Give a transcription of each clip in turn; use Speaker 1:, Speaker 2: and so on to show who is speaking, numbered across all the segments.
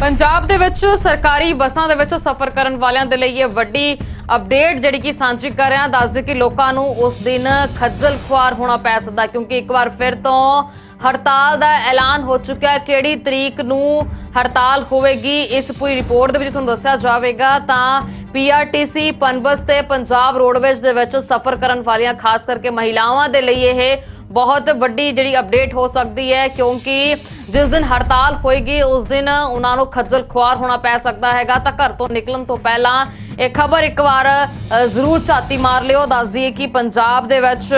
Speaker 1: ਪੰਜਾਬ ਦੇ ਵਿੱਚ ਸਰਕਾਰੀ ਬੱਸਾਂ ਦੇ ਵਿੱਚ ਸਫ਼ਰ ਕਰਨ ਵਾਲਿਆਂ ਦੇ ਲਈ ਇਹ ਵੱਡੀ ਅਪਡੇਟ ਜਿਹੜੀ ਕਿ ਸਾਂਝੀ ਕਰ ਰਿਹਾ, ਦੱਸ ਦੱਸਦੇ ਕਿ ਲੋਕਾਂ ਨੂੰ ਉਸ ਦਿਨ ਖੱਜਲ ਖੁਆਰ ਹੋਣਾ ਪੈ ਸਕਦਾ, ਕਿਉਂਕਿ ਇੱਕ ਵਾਰ ਫਿਰ ਤੋਂ ਹੜਤਾਲ ਦਾ ਐਲਾਨ ਹੋ ਚੁੱਕਿਆ ਕਿਹੜੀ ਤਰੀਕ ਨੂੰ ਹੜਤਾਲ ਹੋਵੇਗੀ, ਇਸ ਪੂਰੀ ਰਿਪੋਰਟ ਦੇ ਵਿੱਚ ਤੁਹਾਨੂੰ ਦੱਸਿਆ ਜਾਵੇਗਾ। ਤਾਂ ਪੀਆਰਟੀਸੀ ਪਨਬਸ ਤੇ ਪੰਜਾਬ ਰੋਡਵੇਜ਼ ਦੇ ਵਿੱਚ ਸਫ਼ਰ ਕਰਨ ਵਾਲੀਆਂ, ਖਾਸ ਕਰਕੇ ਮਹਿਲਾਵਾਂ ਦੇ ਲਈ ਇਹ ਬਹੁਤ ਵੱਡੀ ਜਿਹੜੀ ਅਪਡੇਟ ਹੋ ਸਕਦੀ ਹੈ, ਕਿਉਂਕਿ ਜਿਸ ਦਿਨ ਹੜਤਾਲ ਹੋਏਗੀ, ਉਸ ਦਿਨ ਉਹਨਾਂ ਨੂੰ ਖੱਜਲ ਖੁਆਰ ਹੋਣਾ ਪੈ ਸਕਦਾ ਹੈਗਾ। ਤਾਂ ਘਰ ਤੋਂ ਨਿਕਲਣ ਤੋਂ ਪਹਿਲਾਂ ਇਹ ਖਬਰ ਇੱਕ ਵਾਰ ਜ਼ਰੂਰ ਝਾਤੀ ਮਾਰ ਲਿਓ। ਦੱਸ ਦਈਏ ਕਿ ਪੰਜਾਬ ਦੇ ਵਿੱਚ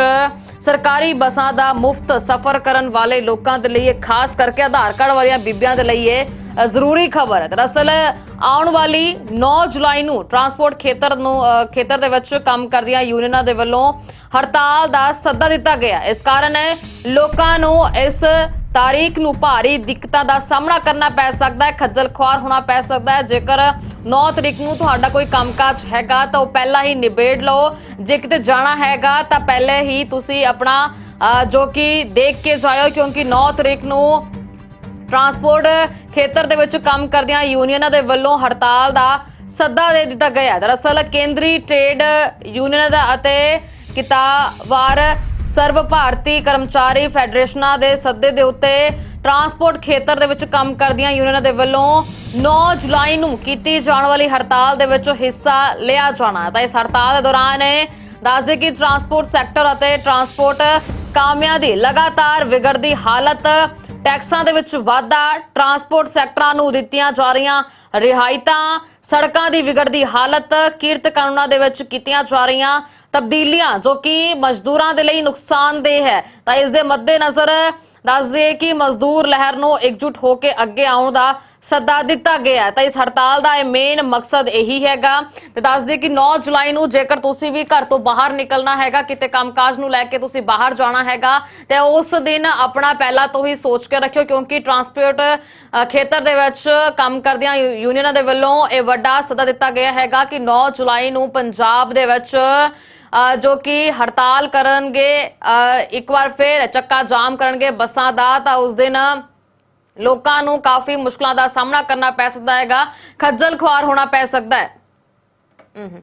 Speaker 1: ਸਰਕਾਰੀ ਬੱਸਾਂ ਦਾ ਮੁਫਤ ਸਫ਼ਰ ਕਰਨ ਵਾਲੇ ਲੋਕਾਂ ਦੇ ਲਈ ਇਹ ਖਾਸ ਕਰਕੇ ਆਧਾਰ ਕਾਰਡ ਵਾਲੀਆਂ ਬੀਬੀਆਂ ਦੇ ਲਈ ਇਹ ਜ਼ਰੂਰੀ ਖਬਰ ਹੈ। ਦਰਅਸਲ ਆਉਣ ਵਾਲੀ 9 ਜੁਲਾਈ ਨੂੰ ਟਰਾਂਸਪੋਰਟ ਖੇਤਰ ਨੂੰ ਖੇਤਰ ਦੇ ਵਿੱਚ ਕੰਮ ਕਰਦੀਆਂ ਯੂਨੀਅਨਾਂ ਦੇ ਵੱਲੋਂ ਹੜਤਾਲ ਦਾ ਸੱਦਾ ਦਿੱਤਾ ਗਿਆ ਇਸ ਕਾਰਨ ਲੋਕਾਂ ਨੂੰ ਇਸ ਤਾਰੀਖ ਨੂੰ ਭਾਰੀ ਦਿੱਕਤਾਂ ਦਾ ਸਾਹਮਣਾ ਕਰਨਾ ਪੈ ਸਕਦਾ ਹੈ। ਖੱਜਲ ਖੁਆਰ ਹੋਣਾ ਪੈ ਸਕਦਾ ਹੈ। ਜੇਕਰ 9 ਤਰੀਕ ਨੂੰ ਤੁਹਾਡਾ ਕੋਈ ਕੰਮਕਾਜ ਹੈਗਾ ਤਾਂ ਉਹ ਪਹਿਲਾਂ ਹੀ ਨਿਬੇੜ ਲਓ। ਜੇ ਕਿਤੇ ਜਾਣਾ ਹੈਗਾ ਤਾਂ ਪਹਿਲੇ ਹੀ ਤੁਸੀਂ ਆਪਣਾ ਅ, ਜੋ ਕਿ ਦੇਖ ਕੇ ਜਾਇਓ ਕਿਉਂਕਿ 9 ਤਰੀਕ ਨੂੰ ਟਰਾਂਸਪੋਰਟ ਖੇਤਰ ਦੇ ਵਿੱਚ ਕੰਮ ਕਰਦੀਆਂ ਯੂਨੀਅਨਾਂ ਦੇ ਵੱਲੋਂ ਹੜਤਾਲ ਦਾ ਸੱਦਾ ਦੇ ਦਿੱਤਾ ਗਿਆ ਦਰਅਸਲ ਕੇਂਦਰੀ ਟ੍ਰੇਡ ਯੂਨੀਅਨ ਦਾ ਅਤੇ ਕਿਤਾਵਾਰ ਸਰਵ ਭਾਰਤੀ ਕਰਮਚਾਰੀ ਫੈਡਰੇਸ਼ਨਾਂ ਦੇ ਸੱਦੇ ਦੇ ਉੱਤੇ ਟਰਾਂਸਪੋਰਟ ਖੇਤਰ ਦੇ ਵਿੱਚ ਕੰਮ ਕਰਦੀਆਂ ਯੂਨੀਅਨਾਂ ਦੇ ਵੱਲੋਂ 9 ਜੁਲਾਈ ਨੂੰ ਕੀਤੀ ਜਾਣ ਵਾਲੀ ਹੜਤਾਲ ਦੇ ਵਿੱਚ ਹਿੱਸਾ ਲਿਆ ਜਾਣਾ ਤਾਂ ਇਸ ਹੜਤਾਲ ਦੇ ਦੌਰਾਨ ਦੱਸਦੇ ਕਿ ਟਰਾਂਸਪੋਰਟ ਸੈਕਟਰ ਅਤੇ ਟਰਾਂਸਪੋਰਟ ਕਾਮਿਆਂ ਦੀ ਲਗਾਤਾਰ ਵਿਗੜਦੀ ਹਾਲਤ ਟੈਕਸਾਂ ਦੇ ਵਿੱਚ ਵਾਧਾ, ਟਰਾਂਸਪੋਰਟ ਸੈਕਟਰਾਂ ਨੂੰ ਦਿੱਤੀਆਂ ਜਾ ਰਹੀਆਂ ਰਿਹਾਇਤਾਂ, ਸੜਕਾਂ ਦੀ ਵਿਗੜਦੀ ਹਾਲਤ, ਕੀਰਤ ਕਾਨੂੰਨਾਂ ਦੇ ਵਿੱਚ ਕੀਤੀਆਂ ਜਾ ਰਹੀਆਂ ਤਬਦੀਲੀਆਂ, ਜੋ ਕਿ ਮਜ਼ਦੂਰਾਂ ਦੇ ਲਈ ਨੁਕਸਾਨਦੇਹ ਹੈ। ਤਾਂ ਇਸ ਦੇ ਮੱਦੇਨਜ਼ਰ ਦੱਸ ਦਈਏ ਕਿ ਮਜ਼ਦੂਰ ਲਹਿਰ ਨੂੰ ਇਕਜੁੱਟ ਹੋ ਕੇ ਅੱਗੇ ਆਉਣ ਦਾ ਸੱਦਾ ਦਿੱਤਾ ਗਿਆ ਤਾਂ ਇਸ ਹੜਤਾਲ ਦਾ ਇਹ ਮੇਨ ਮਕਸਦ ਇਹੀ ਹੈਗਾ। ਤੇ ਦੱਸ ਦਈਏ ਕਿ 9 ਜੁਲਾਈ ਨੂੰ ਜੇਕਰ ਤੁਸੀਂ ਵੀ ਘਰ ਤੋਂ ਬਾਹਰ ਨਿਕਲਣਾ ਹੈਗਾ, ਕਿਤੇ ਕੰਮਕਾਜ ਨੂੰ ਲੈ ਕੇ ਤੁਸੀਂ ਬਾਹਰ ਜਾਣਾ ਹੈਗਾ, ਤੇ ਉਸ ਦਿਨ ਆਪਣਾ ਪਹਿਲਾਂ ਤੋਂ ਹੀ ਸੋਚ ਕੇ ਰੱਖਿਓ, ਕਿਉਂਕਿ ਟਰਾਂਸਪੋਰਟ ਖੇਤਰ ਦੇ ਵਿੱਚ ਕੰਮ ਕਰਦੀਆਂ ਯੂਨੀਅਨਾਂ ਦੇ ਵੱਲੋਂ ਇਹ ਵੱਡਾ ਸੱਦਾ ਦਿੱਤਾ ਗਿਆ ਹੈਗਾ ਕਿ 9 ਜੁਲਾਈ ਨੂੰ ਪੰਜਾਬ ਦੇ ਵਿੱਚ ਜੋ ਕਿ ਹੜਤਾਲ ਕਰਨਗੇ ਇੱਕ ਵਾਰ ਫਿਰ ਚੱਕਾ ਜਾਮ ਕਰਨਗੇ ਬੱਸਾਂ ਦਾ, ਤਾਂ ਉਸ ਦਿਨ ਲੋਕਾਂ ਨੂੰ ਕਾਫੀ ਮੁਸ਼ਕਲਾਂ ਦਾ ਸਾਹਮਣਾ ਕਰਨਾ ਪੈ ਸਕਦਾ ਹੈਗਾ। ਖੱਜਲ ਖੁਆਰ ਹੋਣਾ ਪੈ ਸਕਦਾ ਹੈ।